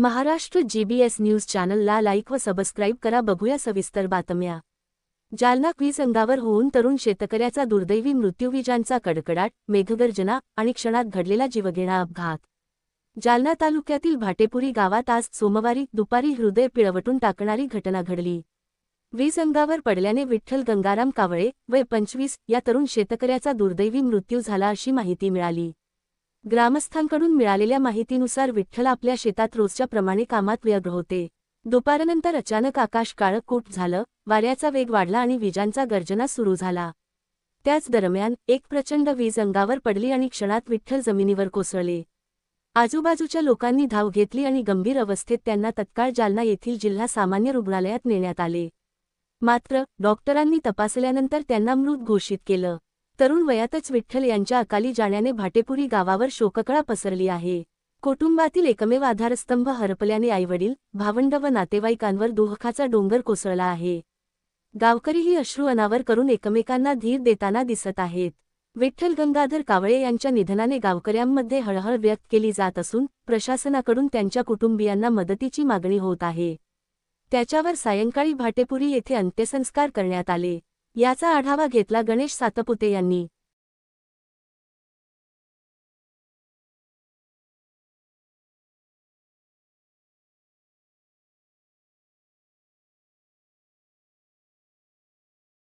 Maharashtra GBS news चॅनलला like व subscribe करा. बघूया सविस्तर बातम्या. जालना क्वीज अंगावर होऊन तरुण शेतकऱ्याचा दुर्दैवी मृत्यूविजांचा कडकडाट मेघगर्जना आणि क्षणात घडलेला जीवघेणा अपघात. जालना तालुक्यातील भाटेपुरी गावात आज सोमवारी दुपारी हृदय पिळवटून टाकणारी घटना घडली. वीज अंगावर पडल्याने विठ्ठल गंगाराम कावळे वय पंचवीस या तरुण शेतकऱ्याचा दुर्दैवी मृत्यू झाला अशी माहिती मिळाली. ग्रामस्थांकडून मिळालेल्या माहितीनुसार विठ्ठल आपल्या शेतात रोजच्या प्रमाणे कामात व्यग्र होते. दुपारनंतर अचानक आकाश काळकूट झालं वाऱ्याचा वेग वाढला आणि विजांचा गर्जना सुरू झाला. त्याच दरम्यान एक प्रचंड वीज अंगावर पडली आणि क्षणात विठ्ठल जमिनीवर कोसळले. आजूबाजूच्या लोकांनी धाव घेतली आणि गंभीर अवस्थेत त्यांना तत्काळ जालना येथील जिल्हा सामान्य रुग्णालयात नेण्यात आले. मात्र डॉक्टरांनी तपासल्यानंतर त्यांना मृत घोषित केलं. तरुण वयातच विठ्ठल यांच्या अकाली जाण्याने भाटेपुरी गावावर शोककळा पसरली आहे. कुटुंबातील एकमेव आधारस्तंभ हरपल्याने आईवडील भावंड व नातेवाईकांवर दुःखाचा डोंगर कोसळला आहे. गावकरीही अश्रू अनावर करून एकमेकांना धीर देताना दिसत आहेत. विठ्ठल गंगाधर कावळे यांच्या निधनाने गावकऱ्यांमध्ये हळहळ व्यक्त केली जात असून प्रशासनाकडून त्यांच्या कुटुंबियांना मदतीची मागणी होत आहे. त्याच्यावर सायंकाळी भाटेपुरी येथे अंत्यसंस्कार करण्यात आले. याचा आढावा घेतला गणेश सातपुते यांनी.